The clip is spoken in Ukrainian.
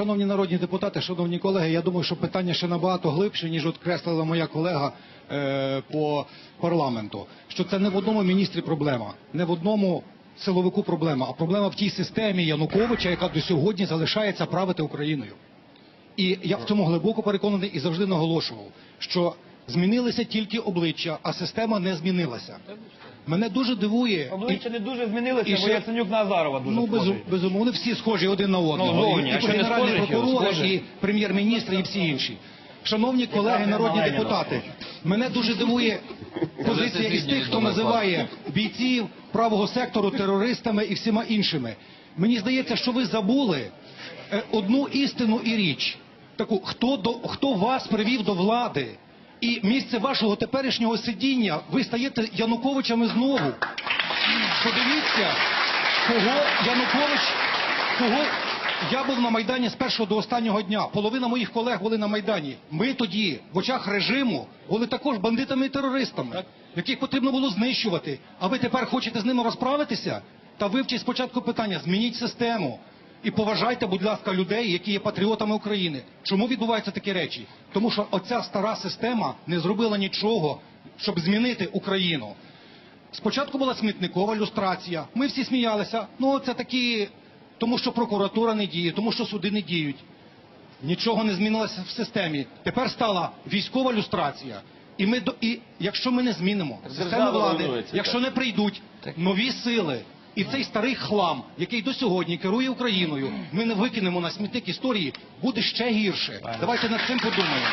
Шановні народні депутати, шановні колеги, я думаю, що питання ще набагато глибше, ніж от креслила моя колега е, по парламенту. Що це не в одному міністрі проблема, не в одному силовику проблема, а проблема в тій системі Януковича, яка до сьогодні залишається правити Україною. І я в цьому глибоко переконаний і завжди наголошував, що змінилися тільки обличчя, а система не змінилася. Мене дуже дивує і- Обличчя не дуже змінилися, і бо ще- Яценюк на Азарова дуже Ну, безу, схожий. безумовно, всі схожі один на одного. Ну, зовні, і, а і що не генеральні схожі, що схожі? і прем'єр-міністр, і всі інші. Шановні колеги, народні на депутати, мене дуже дивує позиція із тих, хто називає бійців правого сектору терористами і всіма іншими. Мені здається, що ви забули е, одну істину і річ. Таку, хто, до, хто вас привів до влади? І місце вашого теперішнього сидіння, ви стаєте Януковичами знову. Подивіться, кого Янукович, кого я був на Майдані з першого до останнього дня. Половина моїх колег були на Майдані. Ми тоді, в очах режиму, були також бандитами і терористами, яких потрібно було знищувати. А ви тепер хочете з ними розправитися? Та вивчіть спочатку питання, змініть систему. І поважайте, будь ласка, людей, які є патріотами України. Чому відбуваються такі речі? Тому що оця стара система не зробила нічого, щоб змінити Україну. Спочатку була смітникова люстрація. Ми всі сміялися. Ну, це такі, тому що прокуратура не діє, тому що суди не діють. Нічого не змінилося в системі. Тепер стала військова люстрація. І ми і якщо ми не змінимо систему влади, якщо не прийдуть нові сили. І цей старий хлам, який до сьогодні керує Україною, ми не викинемо на смітник історії, буде ще гірше. Давайте над цим подумаємо.